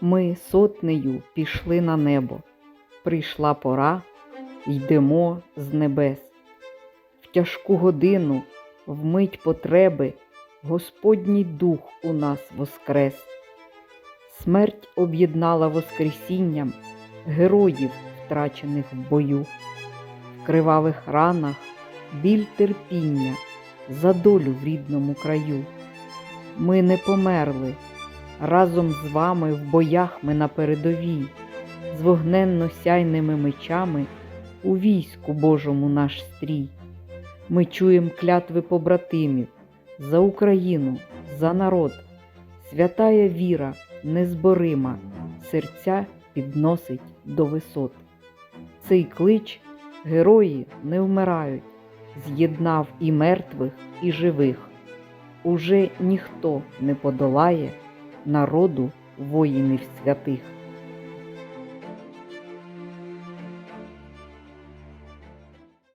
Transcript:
Ми сотнею пішли на небо. Прийшла пора, йдемо з небес. В тяжку годину, в мить потреби, Господній дух у нас воскрес. Смерть об'єднала Воскресінням героїв, втрачених в бою. В кривавих ранах біль терпіння за долю в рідному краю. Ми не померли, разом з вами в боях ми на передовій, з вогненно сяйними мечами у війську Божому наш стрій. Ми чуєм клятви побратимів за Україну, за народ, святая віра незборима, серця підносить до висот. Цей клич герої не вмирають, з'єднав і мертвих, і живих. Уже ніхто не подолає народу воїнів святих.